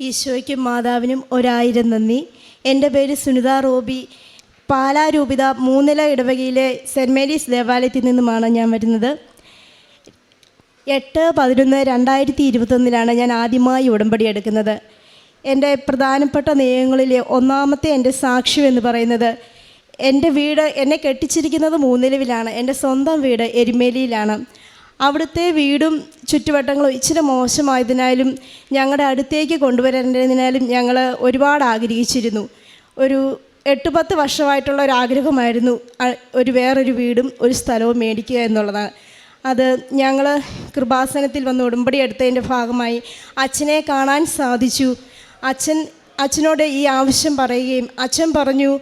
ഈശോയ്ക്കും മാതാവിനും ഒരായിരം നന്ദി. എന്റെ പേര് സുനിത റോബി. പാലാ രൂപിത മൂന്നില ഇടവകയിലെ സെന്റ് മേരീസ് ദേവാലയത്തിൽ നിന്നുമാണ് ഞാൻ വരുന്നത്. എട്ട് പതിനൊന്ന് രണ്ടായിരത്തി ഇരുപത്തൊന്നിലാണ് ഞാൻ ആദ്യമായി ഉടമ്പടി എടുക്കുന്നത്. എന്റെ പ്രധാനപ്പെട്ട നിയമങ്ങളിലെ ഒന്നാമത്തെ എന്റെ സാക്ഷ്യം എന്ന് പറയുന്നത് എന്റെ വീട് എന്നെ കെട്ടിച്ചിരിക്കുന്നത് മൂന്നിലവിലാണ്. എന്റെ സ്വന്തം വീട് എരുമേലിയിലാണ്. അവിടുത്തെ വീടും ചുറ്റുവട്ടങ്ങളും ഇച്ചിരി മോശമായതിനാലും ഞങ്ങളുടെ അടുത്തേക്ക് കൊണ്ടുവരേണ്ടതിനാലും ഞങ്ങൾ ഒരുപാട് ആഗ്രഹിച്ചിരുന്നു. ഒരു എട്ട് പത്ത് വർഷമായിട്ടുള്ള ഒരു ആഗ്രഹമായിരുന്നു ഒരു വേറൊരു വീടും ഒരു സ്ഥലവും മേടിക്കുക എന്നുള്ളതാണ്. അത് ഞങ്ങൾ കൃപാസനത്തിൽ വന്ന് ഉടമ്പടി എടുത്തതിന്റെ ഭാഗമായി അച്ഛനെ കാണാൻ സാധിച്ചു. അച്ഛൻ അച്ഛനോട് ഈ ആവശ്യം പറയുകയും അച്ഛൻ പറഞ്ഞു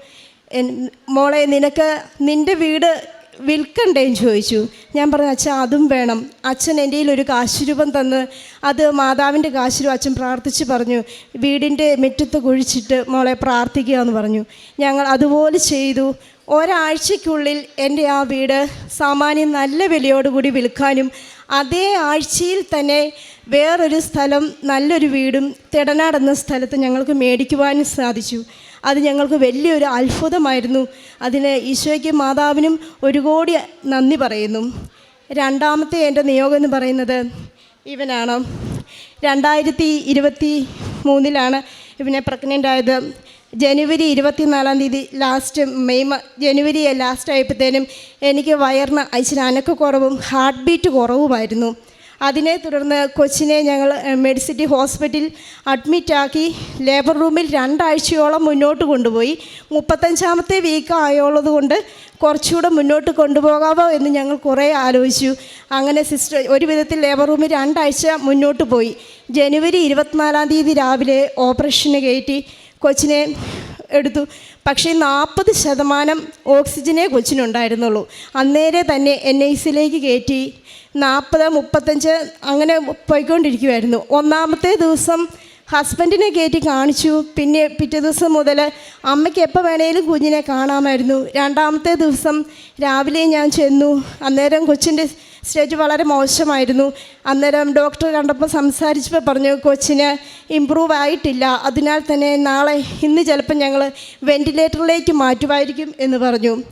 "എൻ- മോളെ നിനക്ക് നിന്റെ വീട് വിൽക്കണ്ടേന്ന് ചോദിച്ചു. ഞാൻ പറഞ്ഞു അച്ഛൻ അതും വേണം. അച്ഛൻ എന്റെ ഒരു കാശുരൂപം തന്ന് അത് മാതാവിന്റെ കാശുരൂപം അച്ഛൻ പ്രാർത്ഥിച്ച് പറഞ്ഞു വീടിന്റെ മുറ്റത്ത് കുഴിച്ചിട്ട് മോളെ പ്രാർത്ഥിക്കുക എന്ന് പറഞ്ഞു. ഞങ്ങൾ അതുപോലെ ചെയ്തു. ഒരാഴ്ചയ്ക്കുള്ളിൽ എന്റെ ആ വീട് സാമാന്യം നല്ല വിലയോടുകൂടി വിൽക്കാനും അതേ ആഴ്ചയിൽ തന്നെ വേറൊരു സ്ഥലം നല്ലൊരു വീടും തിടനാട് എന്ന സ്ഥലത്ത് ഞങ്ങൾക്ക് മേടിക്കുവാനും സാധിച്ചു. അത് ഞങ്ങൾക്ക് വലിയൊരു അത്ഭുതമായിരുന്നു. അതിന് ഈശോയ്ക്ക് മാതാവിനും ഒരു കോടി നന്ദി പറയുന്നു. രണ്ടാമത്തെ എന്റെ നിയോഗം എന്ന് പറയുന്നത് ഇവനാണ്. രണ്ടായിരത്തി ഇരുപത്തി മൂന്നിലാണ് ഇവനെ പ്രഗ്നന്റ് ആയത്. ജനുവരി ഇരുപത്തിനാലാം തീയതി ലാസ്റ്റ് മെയ് ജനുവരി ലാസ്റ്റ് ആയപ്പോഴത്തേനും എനിക്ക് വയറിന് അനക്ക് കുറവും ഹാർട്ട് ബീറ്റ് കുറവുമായിരുന്നു. അതിനെ തുടർന്ന് കൊച്ചിനെ ഞങ്ങൾ മെഡിസിറ്റി ഹോസ്പിറ്റലിൽ അഡ്മിറ്റാക്കി ലേബർ റൂമിൽ രണ്ടാഴ്ചയോളം മുന്നോട്ട് കൊണ്ടുപോയി. മുപ്പത്തഞ്ചാമത്തെ വീക്ക് ആയുള്ളത് കൊണ്ട് കുറച്ചുകൂടെ മുന്നോട്ട് കൊണ്ടുപോകാമോ എന്ന് ഞങ്ങൾ കുറേ ആലോചിച്ചു. അങ്ങനെ സിസ്റ്റർ ഒരു വിധത്തിൽ ലേബർ റൂമിൽ രണ്ടാഴ്ച മുന്നോട്ട് പോയി. ജനുവരി ഇരുപത്തിനാലാം തീയതി രാവിലെ ഓപ്പറേഷന് കയറ്റി. കൊച്ചിനെ എടുത്തു. പക്ഷേ നാൽപ്പത് ശതമാനം ഓക്സിജനേ കൊച്ചിനുണ്ടായിരുന്നുള്ളൂ. അന്നേരെ തന്നെ എൻ ഐ സിയിലേക്ക് കയറ്റി നാൽപ്പത് മുപ്പത്തഞ്ച് അങ്ങനെ പോയിക്കൊണ്ടിരിക്കുമായിരുന്നു ഒന്നാമത്തെ ദിവസം ഹസ്ബൻഡിനെ കയറ്റി കാണിച്ചു. പിന്നെ പിറ്റേ ദിവസം മുതൽ അമ്മയ്ക്ക് എപ്പോൾ വേണേലും കുഞ്ഞിനെ കാണാമായിരുന്നു. രണ്ടാമത്തെ ദിവസം രാവിലെ ഞാൻ ചെന്നു. അന്നേരം കൊച്ചിന്റെ സ്റ്റേജ് വളരെ മോശമായിരുന്നു. അന്നേരം ഡോക്ടർ കണ്ടപ്പോൾ സംസാരിച്ചപ്പോൾ പറഞ്ഞു കൊച്ചിന് ഇമ്പ്രൂവ് ആയിട്ടില്ല. അതിനാൽ തന്നെ നാളെ ഇന്ന് ചിലപ്പോൾ ഞങ്ങൾ വെന്റിലേറ്ററിലേക്ക് മാറ്റുമായിരിക്കും എന്ന് പറഞ്ഞു.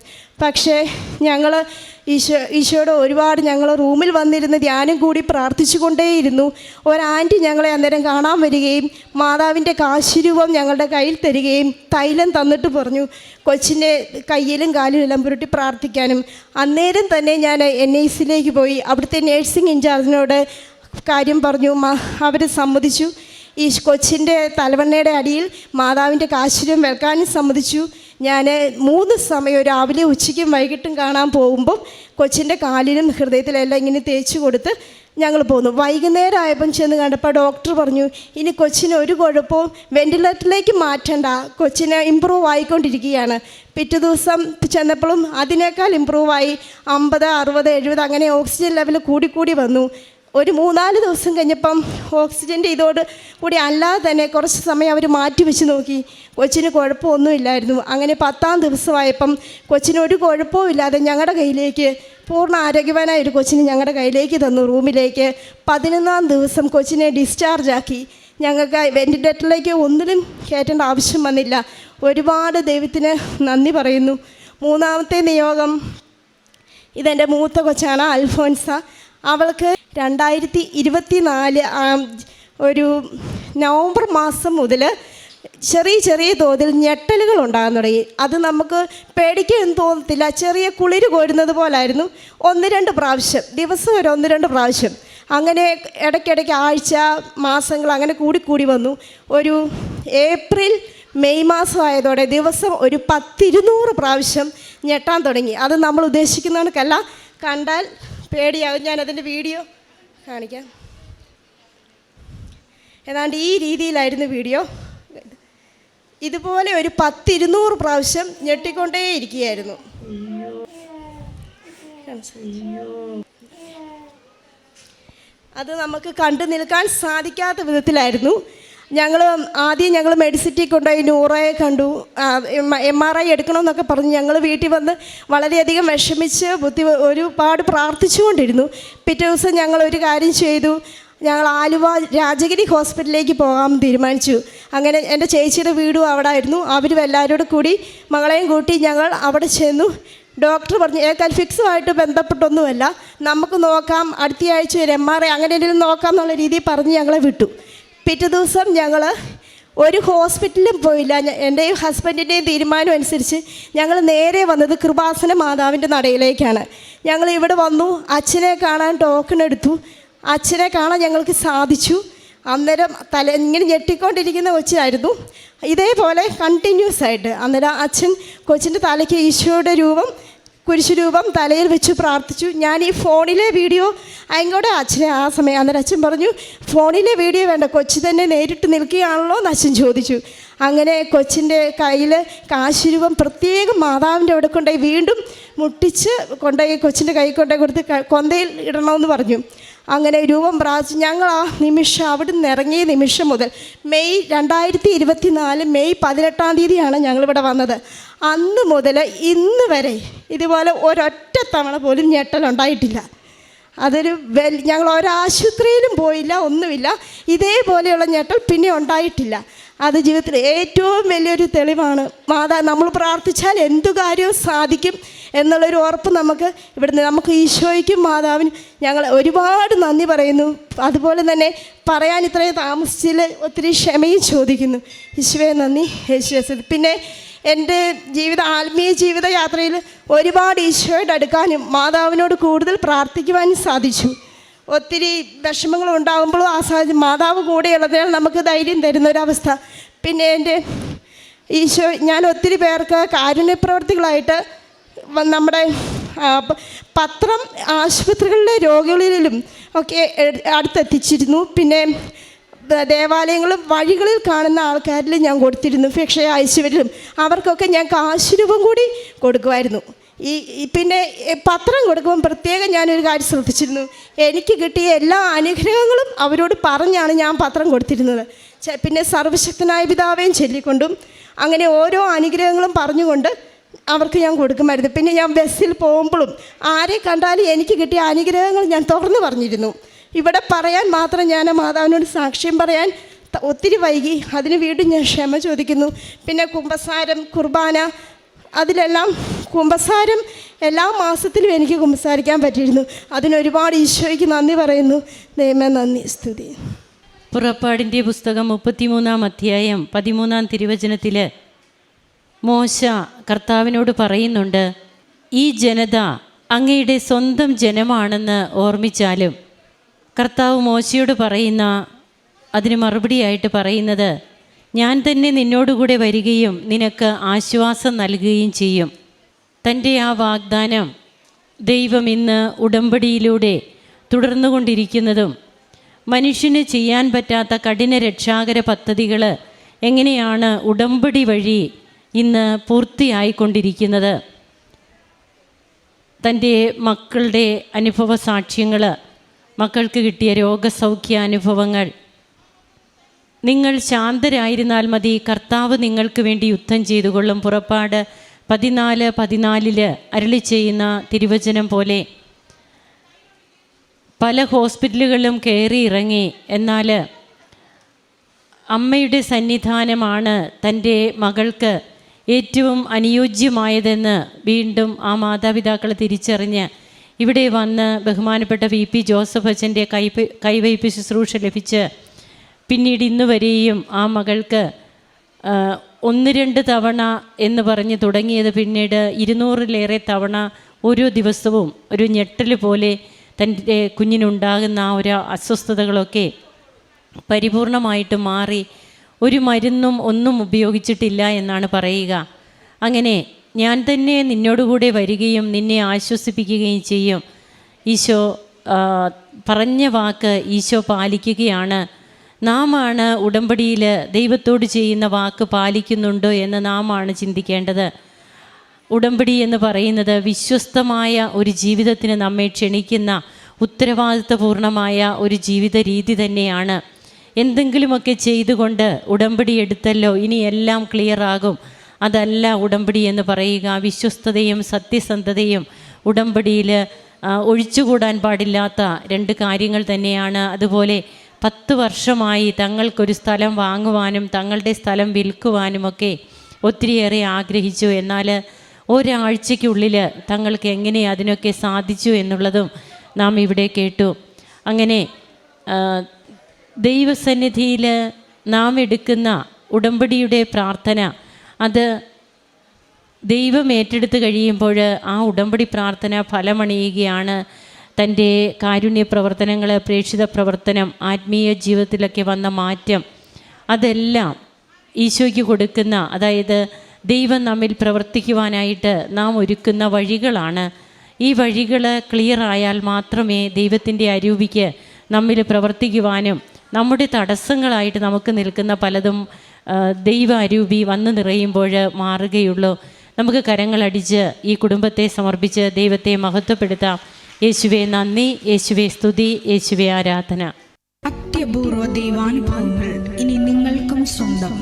പക്ഷേ ഞങ്ങൾ ഈശോ ഈശോയുടെ ഒരുപാട് ഞങ്ങൾ റൂമിൽ വന്നിരുന്ന് ധ്യാനം കൂടി പ്രാർത്ഥിച്ചു കൊണ്ടേയിരുന്നു ഒരാന്റി ഞങ്ങളെ അന്നേരം കാണാൻ വരികയും മാതാവിന്റെ കാശുരൂപം ഞങ്ങളുടെ കയ്യിൽ തരികയും തൈലം തന്നിട്ട് പറഞ്ഞു കൊച്ചിന്റെ കയ്യിലും കാലിലും എല്ലാം പുരട്ടി പ്രാർത്ഥിക്കാനും. അന്നേരം തന്നെ ഞാൻ എൻ ഐ സിയിലേക്ക് പോയി. അവിടുത്തെ നേഴ്സിംഗ് ഇൻചാർജിനോട് കാര്യം പറഞ്ഞു. അവർ സമ്മതിച്ചു. ഈ കൊച്ചിന്റെ തലവണ്ണയുടെ അടിയിൽ മാതാവിന്റെ കാശുരം വെൽക്കാനും സമ്മതിച്ചു. ഞാൻ മൂന്ന് സമയം രാവിലെ ഉച്ചയ്ക്കും വൈകിട്ടും കാണാൻ പോകുമ്പം കൊച്ചിന്റെ കാലിനും ഹൃദയത്തിലെല്ലാം ഇങ്ങനെ തേച്ച് കൊടുത്ത് ഞങ്ങൾ പോന്നു. വൈകുന്നേരം ആയപ്പം ചെന്ന് കണ്ടപ്പോൾ ഡോക്ടർ പറഞ്ഞു ഇനി കൊച്ചിന് ഒരു കുഴപ്പവും വെന്റിലേറ്ററിലേക്ക് മാറ്റണ്ട. കൊച്ചിനെ ഇമ്പ്രൂവ് ആയിക്കൊണ്ടിരിക്കുകയാണ്. പിറ്റേ ദിവസം ചെന്നപ്പോഴും അതിനേക്കാൾ ഇമ്പ്രൂവായി അമ്പത് അറുപത് എഴുപത് അങ്ങനെ ഓക്സിജൻ ലെവൽ കൂടിക്കൂടി വന്നു. ഒരു മൂന്നാൽ ദിവസം കഴിഞ്ഞപ്പം ഓക്സിജന്റെ ഇതോട് കൂടി അല്ലാതെ തന്നെ കുറച്ച് സമയം അവർ മാറ്റി വെച്ച് നോക്കി. കൊച്ചിന് കുഴപ്പമൊന്നുമില്ലായിരുന്നു. അങ്ങനെ പത്താം ദിവസമായപ്പം കൊച്ചിന് ഒരു കുഴപ്പവും ഇല്ലാതെ ഞങ്ങളുടെ കയ്യിലേക്ക് പൂർണ ആരോഗ്യവാനായ ഒരു കൊച്ചിന് ഞങ്ങളുടെ കയ്യിലേക്ക് തന്നു. റൂമിലേക്ക് പതിനൊന്നാം ദിവസം കൊച്ചിനെ ഡിസ്ചാർജാക്കി ഞങ്ങൾക്ക് വെന്റിലേറ്ററിലേക്ക് ഒന്നിലും കയറ്റേണ്ട ആവശ്യം വന്നില്ല. ഒരുപാട് ദൈവത്തിന് നന്ദി പറയുന്നു. മൂന്നാമത്തെ നിയോഗം ഇതെന്റെ മൂത്ത കൊച്ചാണ് അൽഫോൻസ. അവൾക്ക് രണ്ടായിരത്തി ഇരുപത്തി നാല് ഒരു നവംബർ മാസം മുതൽ ചെറിയ ചെറിയ തോതിൽ ഞെട്ടലുകൾ ഉണ്ടാകാൻ തുടങ്ങി. അത് നമുക്ക് പേടിക്കൊന്നും തോന്നത്തില്ല. ചെറിയ കുളിര് കോരുന്നത് പോലായിരുന്നു. ഒന്ന് രണ്ട് പ്രാവശ്യം ദിവസം ഒരു ഒന്ന് രണ്ട് പ്രാവശ്യം. അങ്ങനെ ഇടയ്ക്കിടയ്ക്ക് ആഴ്ച മാസങ്ങൾ അങ്ങനെ കൂടിക്കൂടി വന്നു. ഒരു ഏപ്രിൽ മെയ് മാസമായതോടെ ദിവസം ഒരു പത്തിരുന്നൂറ് പ്രാവശ്യം ഞെട്ടാൻ തുടങ്ങി. അത് നമ്മൾ ഉദ്ദേശിക്കുന്ന കണക്കല്ല. കണ്ടാൽ പേടിയാകും. ഞാൻ അതിന്റെ വീഡിയോ കാണിക്കാം. ഏതാണ്ട് ഈ രീതിയിലായിരുന്നു വീഡിയോ. ഇതുപോലെ ഒരു പത്തിരുന്നൂറ് പ്രാവശ്യം ഞെട്ടിക്കൊണ്ടേ ഇരിക്കുകയായിരുന്നു. അത് നമുക്ക് കണ്ടു നിൽക്കാൻ സാധിക്കാത്ത വിധത്തിലായിരുന്നു. ഞങ്ങൾ ആദ്യം ഞങ്ങൾ മെഡിസിറ്റി കൊണ്ടുപോയി നൂറയെ കണ്ടു. എം ആർ ഐ എടുക്കണമെന്നൊക്കെ പറഞ്ഞ് ഞങ്ങൾ വീട്ടിൽ വന്ന് വളരെയധികം വിഷമിച്ച് ബുദ്ധി ഒരുപാട് പ്രാർത്ഥിച്ചുകൊണ്ടിരുന്നു. പിറ്റേ ദിവസം ഞങ്ങൾ ഒരു കാര്യം ചെയ്തു. ഞങ്ങൾ ആലുവ രാജഗിരി ഹോസ്പിറ്റലിലേക്ക് പോകാൻ തീരുമാനിച്ചു. അങ്ങനെ എന്റെ ചേച്ചിയുടെ വീടും അവിടെ ആയിരുന്നു അവരും എല്ലാവരോടും കൂടി മകളെയും കൂട്ടി ഞങ്ങൾ അവിടെ ചെന്നു. ഡോക്ടർ പറഞ്ഞു ഏക്കാൽ ഫിക്സുമായിട്ട് ബന്ധപ്പെട്ടൊന്നുമല്ല. നമുക്ക് നോക്കാം. അടുത്തയാഴ്ച ഒരു എം ആർ ഐ അങ്ങനെ എന്തെങ്കിലും നോക്കാം എന്നുള്ള രീതിയിൽ പറഞ്ഞ് ഞങ്ങളെ വിട്ടു. പിറ്റേ ദിവസം ഞങ്ങൾ ഒരു ഹോസ്പിറ്റലിലും പോയില്ല. എന്റെയും ഹസ്ബൻഡിന്റെയും തീരുമാനം അനുസരിച്ച് ഞങ്ങൾ നേരെ വന്നത് കൃപാസന മാതാവിന്റെ നടയിലേക്കാണ്. ഞങ്ങൾ ഇവിടെ വന്നു അച്ഛനെ കാണാൻ ടോക്കൺ എടുത്തു. അച്ഛനെ കാണാൻ ഞങ്ങൾക്ക് സാധിച്ചു. അന്നേരം തല ഇങ്ങനെ ഞെട്ടിക്കൊണ്ടിരിക്കുന്ന കൊച്ചായിരുന്നു. ഇതേപോലെ കണ്ടിന്യൂസ് ആയിട്ട് അന്നേരം അച്ഛൻ കൊച്ചിന്റെ തലയ്ക്ക് ഈശോയുടെ രൂപം കുരിശുരൂപം തലയിൽ വെച്ച് പ്രാർത്ഥിച്ചു. ഞാൻ ഈ ഫോണിലെ വീഡിയോ അയങ്കോടെ അച്ഛനെ ആ സമയം അന്നേരം അച്ഛൻ പറഞ്ഞു ഫോണിലെ വീഡിയോ വേണ്ട കൊച്ചി തന്നെ നേരിട്ട് നിൽക്കുകയാണല്ലോ എന്ന് അച്ഛൻ ചോദിച്ചു. അങ്ങനെ കൊച്ചിന്റെ കയ്യിൽ കാശുരൂപം പ്രത്യേകം മാതാവിന്റെ അവിടെ കൊണ്ടുപോയി വീണ്ടും മുട്ടിച്ച് കൊണ്ടുപോയി കൊച്ചിന്റെ കൈ കൊണ്ടുപോയി കൊടുത്ത് കൊന്തയിൽ ഇടണമെന്ന് പറഞ്ഞു. അങ്ങനെ രൂപം പ്രാർത്ഥിച്ച് ഞങ്ങൾ ആ നിമിഷം അവിടെ നിന്ന് ഇറങ്ങിയ നിമിഷം മുതൽ മെയ് രണ്ടായിരത്തി ഇരുപത്തി നാല് മെയ് പതിനെട്ടാം തീയതിയാണ് ഞങ്ങളിവിടെ വന്നത്. അന്ന് മുതൽ ഇന്ന് വരെ ഇതുപോലെ ഒരൊറ്റ തവണ പോലും ഞെട്ടലുണ്ടായിട്ടില്ല അതൊരു വെൽ ഞങ്ങൾ ഒരാശുപത്രിയിലും പോയില്ല ഒന്നുമില്ല. ഇതേപോലെയുള്ള ഞെട്ടൽ പിന്നെ ഉണ്ടായിട്ടില്ല. അത് ജീവിതത്തിൽ ഏറ്റവും വലിയൊരു തെളിവാണ്. മാതാ നമ്മൾ പ്രാർത്ഥിച്ചാൽ എന്തു കാര്യവും സാധിക്കും എന്നുള്ളൊരു ഉറപ്പ് നമുക്ക് ഇവിടുന്ന് നമുക്ക് ഈശോയ്ക്കും മാതാവിനും ഞങ്ങൾ ഒരുപാട് നന്ദി പറയുന്നു. അതുപോലെ തന്നെ പറയാൻ ഇത്രയും താമസിച്ചിൽ ഒത്തിരി ക്ഷമയും ചോദിക്കുന്നു. ഈശോയെ നന്ദി. യേശുവെ പിന്നെ എന്റെ ജീവിത ആത്മീയ ജീവിത യാത്രയിൽ ഒരുപാട് ഈശോയുടെ അടുക്കാനും മാതാവിനോട് കൂടുതൽ പ്രാർത്ഥിക്കുവാനും സാധിച്ചു. ഒത്തിരി വിഷമങ്ങൾ ഉണ്ടാകുമ്പോഴും ആ സാഹചര്യം മാതാവ് കൂടെയുള്ളതിനാൽ നമുക്ക് ധൈര്യം തരുന്ന ഒരവസ്ഥ പിന്നെ എന്റെ ഈശോ ഞാൻ ഒത്തിരി പേർക്ക് കാരുണ്യപ്രവർത്തികളായിട്ട് നമ്മുടെ പത്രം ആശുപത്രികളിലെ രോഗികളിലും ഒക്കെ അടുത്തെത്തിച്ചിരുന്നു. പിന്നെ ദേവാലയങ്ങളും വഴികളിൽ കാണുന്ന ആൾക്കാരിലും ഞാൻ കൊടുത്തിരുന്നു. ഭിക്ഷയ അയച്ചവരിലും അവർക്കൊക്കെ ഞാൻ കാശുരൂപം കൂടി കൊടുക്കുമായിരുന്നു. ഈ പിന്നെ പത്രം കൊടുക്കുമ്പം പ്രത്യേകം ഞാനൊരു കാര്യം ശ്രദ്ധിച്ചിരുന്നു. എനിക്ക് കിട്ടിയ എല്ലാ അനുഗ്രഹങ്ങളും അവരോട് പറഞ്ഞാണ് ഞാൻ പത്രം കൊടുത്തിരുന്നത്. പിന്നെ സർവശക്തനായ പിതാവേയും ചൊല്ലിക്കൊണ്ടും അങ്ങനെ ഓരോ അനുഗ്രഹങ്ങളും പറഞ്ഞുകൊണ്ട് അവർക്ക് ഞാൻ കൊടുക്കുമായിരുന്നു. പിന്നെ ഞാൻ ബസ്സിൽ പോകുമ്പോഴും ആരെ കണ്ടാലും എനിക്ക് കിട്ടിയ അനുഗ്രഹങ്ങൾ ഞാൻ തുറന്നു പറഞ്ഞിരുന്നു. ഇവിടെ പറയാൻ മാത്രം ഞാൻ മാതാവിനോട് സാക്ഷ്യം പറയാൻ ഒത്തിരി വൈകി. അതിന് വീണ്ടും ഞാൻ ക്ഷമ ചോദിക്കുന്നു. പിന്നെ കുമ്പസാരം കുർബാന അതിലെല്ലാം കുമ്പസാരം എല്ലാ മാസത്തിലും എനിക്ക് കുമ്പസാരിക്കാൻ പറ്റിയിരുന്നു. അതിനൊരുപാട് ഈശോയ്ക്ക് നന്ദി പറയുന്നു. ദൈവമേ നന്ദി. സ്തുതി. പുറപ്പാടിന്റെ പുസ്തകം മുപ്പത്തിമൂന്നാം അധ്യായം പതിമൂന്നാം തിരുവചനത്തിൽ മോശ കർത്താവിനോട് പറയുന്നുണ്ട് ഈ ജനത അങ്ങയുടെ സ്വന്തം ജനമാണെന്ന് ഓർമ്മിച്ചാലും കർത്താവ് മോശയോട് പറയുന്ന അതിന് മറുപടിയായിട്ട് പറയുന്നത് ഞാൻ തന്നെ നിന്നോടുകൂടെ വരികയും നിനക്ക് ആശ്വാസം നൽകുകയും ചെയ്യും. തന്റെ ആ വാഗ്ദാനം ദൈവം ഇന്ന് ഉടമ്പടിയിലൂടെ തുടർന്നുകൊണ്ടിരിക്കുന്നതും മനുഷ്യന് ചെയ്യാൻ പറ്റാത്ത കഠിന രക്ഷാകര പദ്ധതികൾ എങ്ങനെയാണ് ഉടമ്പടി വഴി ഇന്ന് പൂർത്തിയായിക്കൊണ്ടിരിക്കുന്നത്? തന്റെ മക്കളുടെ അനുഭവ സാക്ഷ്യങ്ങൾ മക്കൾക്ക് കിട്ടിയ രോഗസൗഖ്യ അനുഭവങ്ങൾ നിങ്ങൾ ശാന്തരായിരുന്നാൽ മതി. കർത്താവ് നിങ്ങൾക്ക് വേണ്ടി യുദ്ധം ചെയ്തുകൊള്ളും. പുറപ്പാട് പതിനാല് പതിനാലിൽ അരളി ചെയ്യുന്ന തിരുവചനം പോലെ പല ഹോസ്പിറ്റലുകളിലും കയറി ഇറങ്ങി. എന്നാൽ അമ്മയുടെ സന്നിധാനമാണ് തന്റെ മകൾക്ക് ഏറ്റവും അനുയോജ്യമായതെന്ന് വീണ്ടും ആ മാതാപിതാക്കൾ തിരിച്ചറിഞ്ഞ് ഇവിടെ വന്ന് ബഹുമാനപ്പെട്ട വി പി ജോസഫ് അച്ഛന്റെ കൈ കൈവയ്പ് ശുശ്രൂഷ ലഭിച്ച് പിന്നീട് ഇന്ന് വരെയും ആ മകൾക്ക് ഒന്ന് രണ്ട് തവണ എന്ന് പറഞ്ഞ് തുടങ്ങിയത് പിന്നീട് ഇരുന്നൂറിലേറെ തവണ ഓരോ ദിവസവും ഒരു ഞെട്ടൽ പോലെ തന്റെ കുഞ്ഞിനുണ്ടാകുന്ന ആ ഒരു അസ്വസ്ഥതകളൊക്കെ പരിപൂർണമായിട്ട് മാറി ഒരു മരുന്നും ഒന്നും ഉപയോഗിച്ചിട്ടില്ല എന്നാണ് പറയുക. അങ്ങനെ ഞാൻ തന്നെ നിന്നോടുകൂടെ വരികയും നിന്നെ ആശ്വസിപ്പിക്കുകയും ചെയ്യും. ഈശോ പറഞ്ഞ വാക്ക് ഈശോ പാലിക്കുകയാണ്. നാമാണ് ഉടമ്പടിയിൽ ദൈവത്തോട് ചെയ്യുന്ന വാക്ക് പാലിക്കുന്നുണ്ടോ എന്ന് നാമാണ് ചിന്തിക്കേണ്ടത്. ഉടമ്പടി എന്ന് പറയുന്നത് വിശ്വസ്തമായ ഒരു ജീവിതത്തിന് നമ്മെ ക്ഷണിക്കുന്ന ഉത്തരവാദിത്വപൂർണമായ ഒരു ജീവിത രീതി തന്നെയാണ്. എന്തെങ്കിലുമൊക്കെ ചെയ്തുകൊണ്ട് ഉടമ്പടി എടുത്തല്ലോ ഇനി എല്ലാം ക്ലിയറാകും അതല്ല ഉടമ്പടി എന്ന് പറയുക. വിശ്വസ്തതയും സത്യസന്ധതയും ഉടമ്പടിയിൽ ഒഴിച്ചുകൂടാൻ പാടില്ലാത്ത രണ്ട് കാര്യങ്ങൾ തന്നെയാണ്. അതുപോലെ പത്ത് വർഷമായി തങ്ങൾക്കൊരു സ്ഥലം വാങ്ങുവാനും തങ്ങളുടെ സ്ഥലം വിൽക്കുവാനുമൊക്കെ ഒത്തിരിയേറെ ആഗ്രഹിച്ചു. എന്നാൽ ഒരാഴ്ചയ്ക്കുള്ളിൽ തങ്ങൾക്ക് എങ്ങനെ അതിനൊക്കെ സാധിച്ചു എന്നുള്ളതും നാം ഇവിടെ കേട്ടു. അങ്ങനെ ദൈവസന്നിധിയിൽ നാം എടുക്കുന്ന ഉടമ്പടിയുടെ പ്രാർത്ഥന അത് ദൈവം ഏറ്റെടുത്ത് കഴിയുമ്പോൾ ആ ഉടമ്പടി പ്രാർത്ഥന ഫലമണിയുകയാണ്. തന്റെ കാരുണ്യ പ്രവർത്തനങ്ങൾ പ്രേക്ഷിത പ്രവർത്തനം ആത്മീയ ജീവിതത്തിലൊക്കെ വന്ന മാറ്റം അതെല്ലാം ഈശോയ്ക്ക് കൊടുക്കുന്ന അതായത് ദൈവം നമ്മിൽ പ്രവർത്തിക്കുവാനായിട്ട് നാം ഒരുക്കുന്ന വഴികളാണ്. ഈ വഴികൾ ക്ലിയർ ആയാൽ മാത്രമേ ദൈവത്തിന്റെ അരൂപിക്ക് നമ്മിൽ പ്രവർത്തിക്കുവാനും നമ്മുടെ തടസ്സങ്ങളായിട്ട് നമുക്ക് നിൽക്കുന്ന പലതും ദൈവ അരൂപി വന്നു നിറയുമ്പോൾ മാറുകയുള്ളൂ. നമുക്ക് കരങ്ങളടിച്ച് ഈ കുടുംബത്തെ സമർപ്പിച്ച് ദൈവത്തെ മഹത്വപ്പെടുത്താം. യേശുവെ നന്ദി. യേശുവെ സ്തുതി. യേശുവെ ആരാധന. അത്യപൂർവ ദൈവാനുഭവങ്ങൾ ഇനി നിങ്ങൾക്കും സ്വന്തം.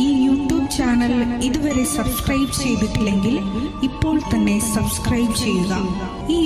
ഈ യൂട്യൂബ് ചാനൽ ഇതുവരെ സബ്സ്ക്രൈബ് ചെയ്തിട്ടില്ലെങ്കിൽ ഇപ്പോൾ തന്നെ സബ്സ്ക്രൈബ് ചെയ്യുക. ഈ